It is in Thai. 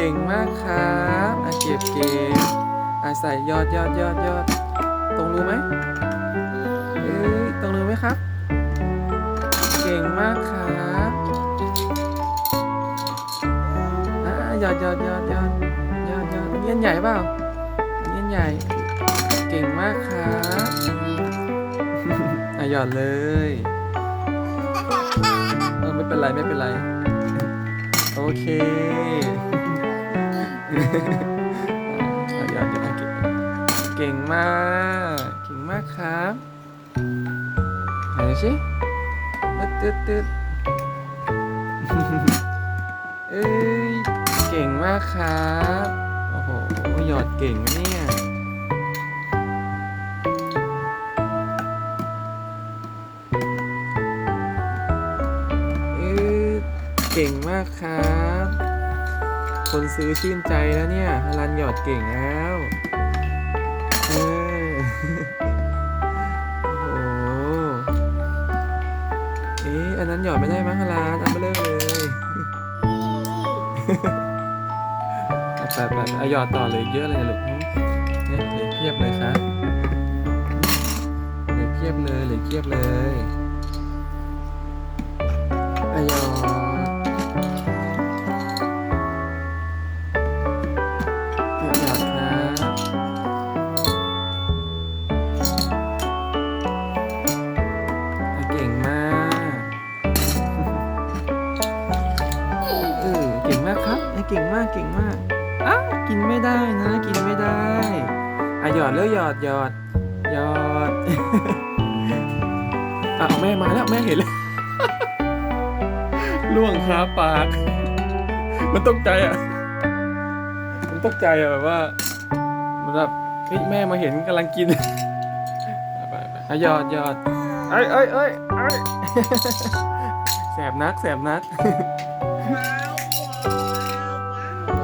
ก่งมากครับอะเก็บเก็บอะใส่ยอดยอดยอดยอดตรงรู้ไหมเอ้ยตรงรู้ไหมครับ เก่งมากครับอะยอดยอดยอดยอดยอดยอดเงี้ยนใหญ่เปล่าเงี้ยนใหญ่ เก่งมากครับอะยอดเลยเออไม่เป็นไรไม่เป็นไร โอเค ยอดยอดเก่งเก่งมาก เก่งมากครับไหนสิตึ๊ดตึ๊ดตึ๊ดเอ้ย เก่งมากครับ โอ้โห หยอดเก่งนะเนี่ยเก่งมากครับ คนซื้อชื่นใจแล้วเนี่ยฮารันหยอดเก่งแล้วเออโอ้โหเอ๊ะอันนั้นหยอดไม่ได้มั้งฮารันเอาไปเลยเลยเอาไปไปเอาหยอดต่อเลยเยอะเลยลูกเนี่ยเหลยเพียบเลยครับเหลยเพียบเลยเหลยเพียบเลย เก่งมากเก่งมากอ้ากินไม่ได้นะ กินไม่ได้อะหยอดแล้วหยอดหยอดหยอดอะแม่มาแล้วแม่เห็นแล้วล่วงคาปาก มันตกใจอะ มันตกใจอะแบบว่ามันแบบเฮ้ยแม่มาเห็นกำลังกินอะไปไปอะหยอดหยอดเอ้ยเอ้ยเอ้ยเอ้ยแสบนักแสบนัก